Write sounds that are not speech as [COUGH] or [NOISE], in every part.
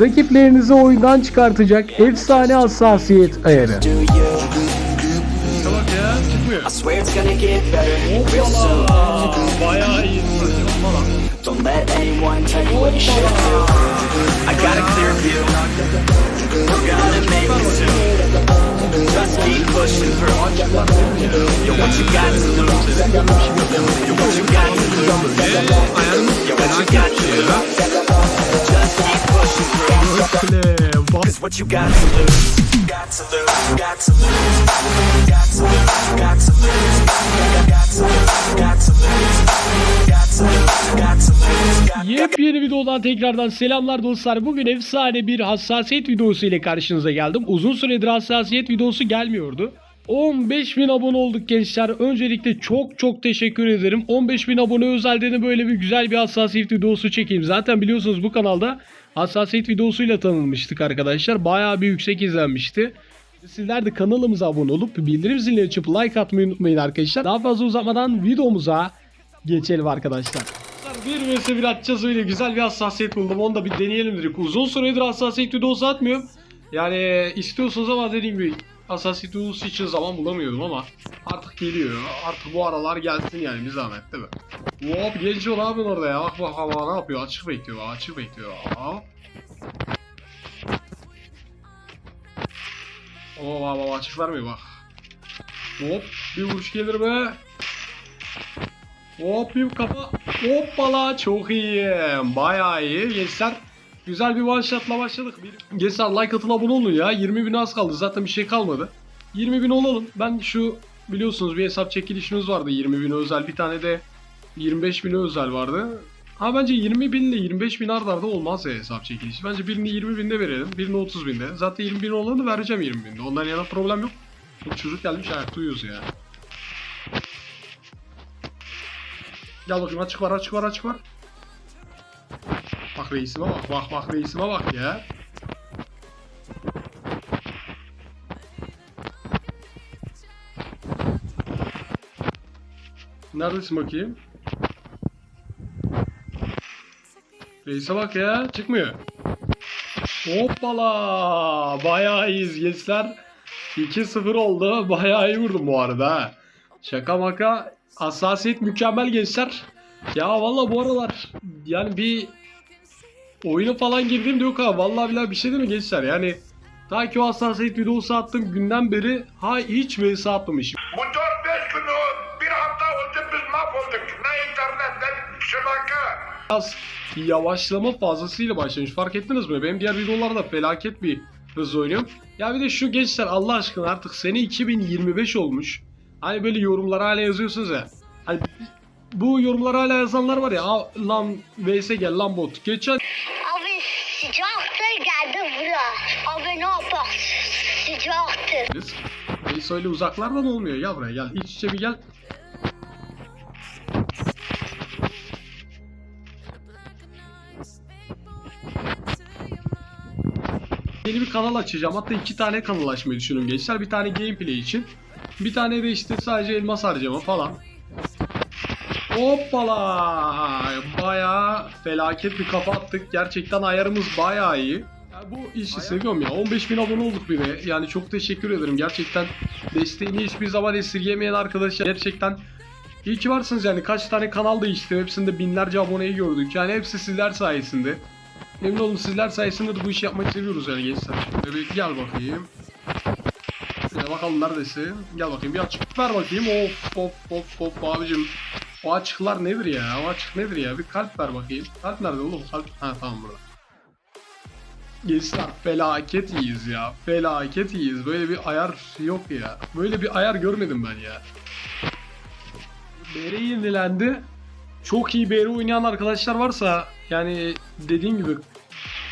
Rakiplerinizi oyundan çıkartacak efsane hassasiyet ayarı. I swear it's gonna get better real soon. Aa, bayağı iyi falan. Don't let anyone tell you what you should do. I got a clear view. We're gonna make it soon. Just keep pushing through. Yo, what you got to lose? Yo, what you got to lose? Yo, what you got to lose? Just keep pushing. Öyle bak. Cause what you got to lose? Got to lose. Got to lose. Got to lose. Got to lose. Got to lose. Got to lose. Yepyeni videodan tekrardan selamlar dostlar. Bugün efsane bir hassasiyet videosu ile karşınıza geldim. Uzun süredir hassasiyet videosu gelmiyordu. 15.000 abone olduk gençler. Öncelikle çok çok teşekkür ederim. 15.000 abone özelde de böyle bir güzel bir hassasiyet videosu çekeyim. Zaten biliyorsunuz bu kanalda hassasiyet videosuyla tanınmıştık arkadaşlar. Bayağı bir yüksek izlenmişti. Sizler de kanalımıza abone olup bildirim zilini açıp like atmayı unutmayın arkadaşlar. Daha fazla uzatmadan videomuza geçelim arkadaşlar. Bir vs bir atacağız öyle güzel bir hassasiyet buldum onu da bir deneyelim dedik. Uzun süredir hassasiyet videosu atmıyorum. Yani istiyorsunuz ama dediğim gibi hassasiyet videosu için zaman bulamıyordum ama artık geliyor. Artık bu aralar gelsin yani bir zahmet değil mi? Hop genç ol abi orada ya bak bak ne yapıyor açık bekliyor açık bekliyor. Hop. Oo bak bak açık vermiyor bak. Hop bir vuruş gelir be. Hop bir kafa. Hoppala çok iyi. Bayağı iyi. Gençler güzel bir one shot'la başladık. Bir... Gençler like atıp abone olun ya. 20 bin az kaldı. Zaten bir şey kalmadı. 20 bin olalım. Ben şu biliyorsunuz bir hesap çekilişimiz vardı. 20 bin özel. Bir tane de 25 bin özel vardı. Ha bence 20 bin ile 25 bin arda arda olmaz ya hesap çekilişi. Bence birini 20 binde verelim. Birini 30 binde. Zaten 20 bin olanı vereceğim 20 binde. Ondan yana problem yok. Bu çocuk gelmiş ayakta uyuyoruz ya. Gel bakayım açık var açık var açık var. Bak reisime bak bak bak reisime bak ya. Neredesin bakayım? Reise bak ya çıkmıyor. Hoppala bayağı iyiyiz gençler. 2-0 oldu. Bayağı iyi vurdum bu arada. Şaka maka hassasiyet mükemmel gençler. Ya valla bu aralar yani bir oyuna falan girdiğim de yok ha. Vallahi billahi bir şey değil mi gençler? Yani ta ki o hassasiyet videosu attığım günden beri ha hiç vs atmamışım. Bu 4-5 gün o- bir hafta oldu biz mahvolduk. Ne internet ne şebeke. Biraz yavaşlama fazlasıyla başlamış. Fark ettiniz mi? Benim diğer videolarda felaket bir hız oynuyorum. Ya bir de şu gençler Allah aşkına artık sene 2025 olmuş. Hani böyle yorumlara hala yazıyorsunuz ya. Hani bu yorumlara hala yazanlar var ya. "Aa, Lan VS gel lan bot. Geçen Abi sıcaktır geldi buraya. Abi ne yapar? Sıcaktır. Biz. VS öyle uzaklardan olmuyor. Gel buraya gel. İç içe bir gel. Yeni bir kanal açacağım. Hatta iki tane kanal açmayı düşünüyorum gençler. Bir tane gameplay için. Bir tane de işte sadece elmas harcama falan. Hoppala! Bayağı felaket bir kafa attık. Gerçekten ayarımız bayağı iyi. Ya bu işi seviyorum ya. 15.000 abone olduk bir de. Yani çok teşekkür ederim. Gerçekten desteğini hiçbir zaman esirgemeyen arkadaşlar. Gerçekten iyi ki varsınız yani. Kaç tane kanal değişti. Hepsinde binlerce aboneyi gördük. Yani hepsi sizler sayesinde. Emin olun sizler sayesinde de bu işi yapmayı seviyoruz yani gençler. Bir gel bakayım. Şöyle bakalım neredesin? Gel bakayım bir açık ver bakayım. Of of of of abicim. O açıklar nedir ya? O açık nedir ya? Bir kalp ver bakayım. Kalp nerede oğlum? Kalp. Ha tamam burada. Gençler felaket iyiyiz ya. Felaket iyiyiz. Böyle bir ayar yok ya. Böyle bir ayar görmedim ben ya. BR yenilendi. Çok iyi BR oynayan arkadaşlar varsa yani dediğim gibi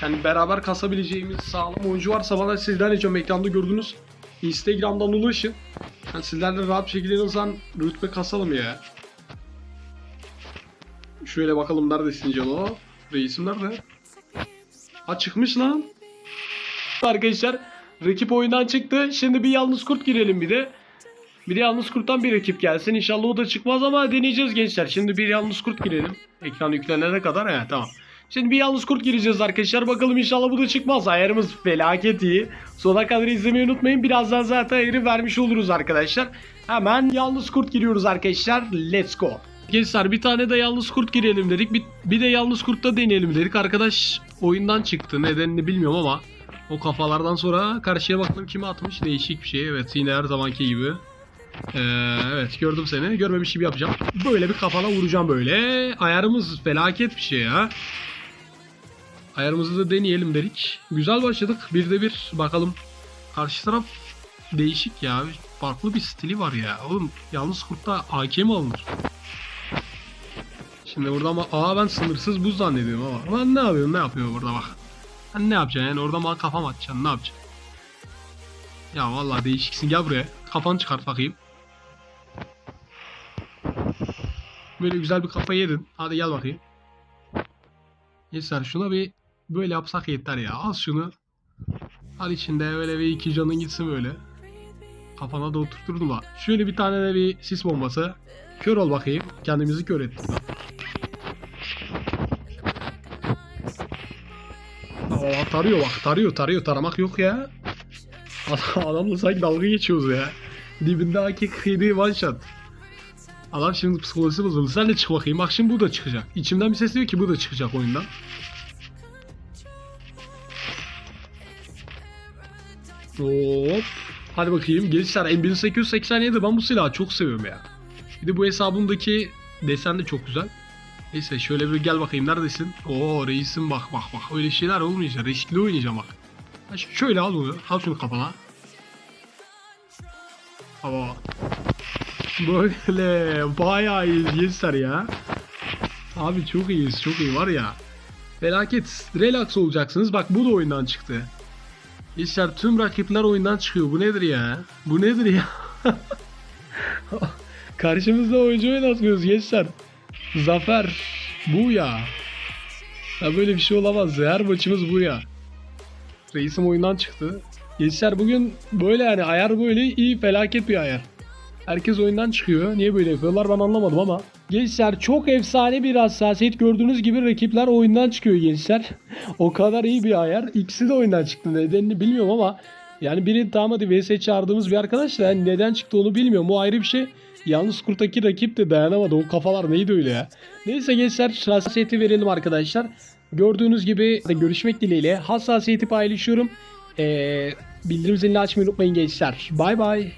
yani beraber kasabileceğimiz sağlam oyuncu varsa bana sizden ricam ekranda gördünüz. Instagram'dan ulaşın. Yani sizlerle rahat bir şekilde azından rütbe kasalım ya. Şöyle bakalım neredesin Cano? Reisim nerede? Ha çıkmış lan. Arkadaşlar rakip oyundan çıktı. Şimdi bir yalnız kurt girelim bir de. Bir de yalnız kurttan bir rakip gelsin. İnşallah o da çıkmaz ama deneyeceğiz gençler. Şimdi bir yalnız kurt girelim. Ekran yüklenene kadar he tamam. Şimdi bir yalnız kurt gireceğiz arkadaşlar. Bakalım inşallah bu da çıkmaz. Ayarımız felaket iyi. Sona kadar izlemeyi unutmayın. Birazdan zaten ayarı vermiş oluruz arkadaşlar. Hemen yalnız kurt giriyoruz arkadaşlar. Let's go. Gençler bir tane de yalnız kurt girelim dedik. Bir, bir de yalnız kurtta deneyelim dedik. Arkadaş oyundan çıktı. Nedenini bilmiyorum ama o kafalardan sonra karşıya baktım kime atmış. Değişik bir şey. Evet yine her zamanki gibi. Ee, evet gördüm seni. Görmemiş gibi yapacağım. Böyle bir kafana vuracağım böyle. Ayarımız felaket bir şey ya. Ayarımızı da deneyelim dedik. Güzel başladık. Bir de bir bakalım. Karşı taraf değişik ya. Farklı bir stili var ya. Oğlum yalnız kurtta AK mi alınır? Şimdi burada ama aa ben sınırsız buz zannediyorum ama. Lan ne yapıyorsun ne yapıyor burada bak. Sen ne yapacaksın yani orada bana kafam atacaksın ne yapacaksın? Ya vallahi değişiksin gel buraya. Kafanı çıkart bakayım. Böyle güzel bir kafa yedin. Hadi gel bakayım. Yeter şuna bir böyle yapsak yeter ya. Al şunu. Al içinde öyle bir iki canın gitsin böyle. Kafana da oturturdum ha. Şöyle bir tane de bir sis bombası. Kör ol bakayım. Kendimizi kör et. Aa, tarıyor bak tarıyor tarıyor taramak yok ya. Adam- Adamla sanki dalga geçiyoruz ya. Dibinde aki kıydığı one shot. Adam şimdi psikolojisi bozuldu. Sen de çık bakayım. Bak şimdi bu da çıkacak. İçimden bir ses diyor ki bu da çıkacak oyundan. Hop. Hadi bakayım. Gençler M1887 ben bu silahı çok seviyorum ya. Bir de bu hesabımdaki desen de çok güzel. Neyse şöyle bir gel bakayım neredesin? Oo reisim bak bak bak öyle şeyler olmayacak. Riskli oynayacağım bak. Şöyle al bunu. Al şunu kafana. Ama böyle bayağı iyiyiz gençler ya. Abi çok iyiyiz çok iyi var ya. Felaket. Relax olacaksınız. Bak bu da oyundan çıktı. Gençler tüm rakipler oyundan çıkıyor. Bu nedir ya? Bu nedir ya? [LAUGHS] Karşımızda oyuncu oynatmıyoruz gençler. Zafer. Bu ya. Ya böyle bir şey olamaz. Her maçımız bu ya. Reisim oyundan çıktı. Gençler bugün böyle yani ayar böyle iyi felaket bir ayar. Herkes oyundan çıkıyor. Niye böyle yapıyorlar ben anlamadım ama. Gençler çok efsane bir hassasiyet. Gördüğünüz gibi rakipler oyundan çıkıyor gençler. [LAUGHS] o kadar iyi bir ayar. İkisi de oyundan çıktı. Nedenini bilmiyorum ama yani biri tamam hadi VS çağırdığımız bir arkadaş da yani neden çıktı onu bilmiyorum. O ayrı bir şey. Yalnız kurttaki rakip de dayanamadı. O kafalar neydi öyle ya. Neyse gençler hassasiyeti verelim arkadaşlar. Gördüğünüz gibi görüşmek dileğiyle hassasiyeti paylaşıyorum. Ee, bildirim zilini açmayı unutmayın gençler. Bay bay.